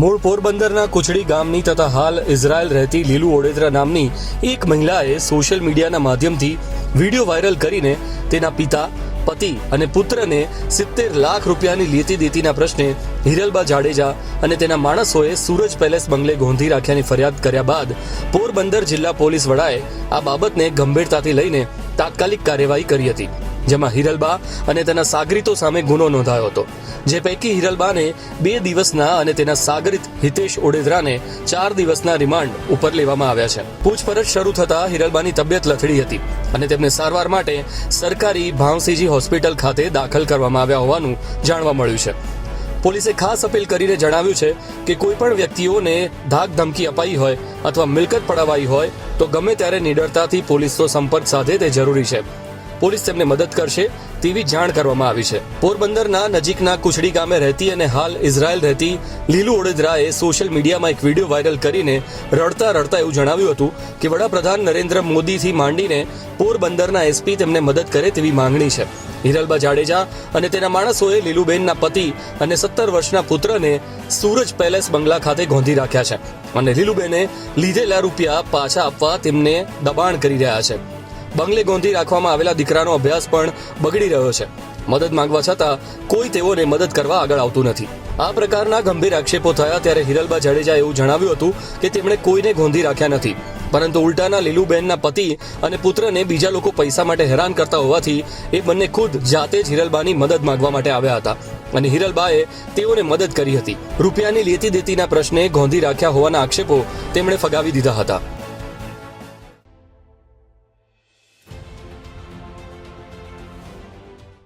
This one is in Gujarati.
મૂળ પોરબંદરના કુચડી ગામની તથા હાલ ઇઝરાયલ રહેતી લીલુ ઓડેદરા નામની એક મહિલાએ સોશિયલ મીડિયાના માધ્યમથી વીડિયો વાયરલ કરીને તેના પિતા, પતિ અને પુત્રને સિત્તેર લાખ રૂપિયાની લેતી દેતીના પ્રશ્ને હિરલબા જાડેજા અને તેના માણસોએ સુરજ પેલેસ બંગલે ગોંધી રાખ્યાની ફરિયાદ કર્યા બાદ પોરબંદર જિલ્લા પોલીસ વડાએ આ બાબતને ગંભીરતાથી લઈને તાત્કાલિક કાર્યવાહી કરી હતી. જેમાં હિરલબા અને તેના સાગરીતો સામે ગુનો નોંધાયો હતો. જે પૈકી હિરલબાને બે દિવસના અને તેના સાગરિત હિતેશ ઓડેદરાને ચાર દિવસના રિમાન્ડ ઉપર લેવામાં આવ્યા છે. પૂછપરછ શરૂ થતા હિરલબાની તબિયત લથડી હતી અને તેમને સારવાર માટે સરકારી ભાવસીજી હોસ્પિટલ ખાતે દાખલ કરવામાં આવ્યા હોવાનું જાણવા મળ્યું છે. પોલીસે ખાસ અપીલ કરીને જણાવ્યું છે કે કોઈ પણ વ્યક્તિઓને ધાક ધમકી અપાઈ હોય અથવા મિલકત પડાવાઈ હોય તો ગમે ત્યારે નિડરતાથી પોલીસનો સંપર્ક સાધે તે જરૂરી છે. પોલીસ તેમને મદદ કરશે તેવી જાણ કરવામાં આવી છે. પોરબંદરના નજીકના કુચડી ગામે રહેતી અને હાલ ઇઝરાયલ રહેતી લીલુ ઓડેદરાએ સોશિયલ મીડિયામાં એક વીડિયો વાયરલ કરીને રડતા રડતા એવું જણાવ્યું હતું કે વડાપ્રધાન નરેન્દ્ર મોદીથી માંડીને પોરબંદરના એસપી તેમને મદદ કરે તેવી માંગણી છે. હિરલબા જાડેજા અને તેના માણસોએ લીલુબેનના પતિ અને સત્તર વર્ષના પુત્રને સૂરજ પેલેસ બંગલા ખાતે ગોંધી રાખ્યા છે અને લીલુબેને લીધેલા રૂપિયા પાછા આપવા તેમને દબાણ કરી રહ્યા છે. બંગલે ગોંધી રાખવામાં આવેલા દીકરાનો અભ્યાસ પણ બગડી રહ્યો છે. મદદ માંગવા છતાં કોઈ તેઓને મદદ કરવા આગળ આવતું નથી. આ પ્રકારના ગંભીર આક્ષેપો થયા ત્યારે હિરલબા જાડેજા એવું જણાવ્યું હતું કે તેમણે કોઈને ગોંધી રાખ્યા નથી. પરંતુ ઉલટાના લીલુબેનના પતિ અને પુત્રને બીજા લોકો પૈસા માટે હેરાન કરતા હોવાથી એ બંને ખુદ જાતે જ હિરલબાની મદદ માંગવા માટે આવ્યા હતા. અને હિરલબાએ તેઓને મદદ કરી હતી. રૂપિયાની લેતી દેતીના પ્રશ્ને ગોંધી રાખ્યા હોવાના આક્ષેપો તેમણે ફગાવી દીધા હતા.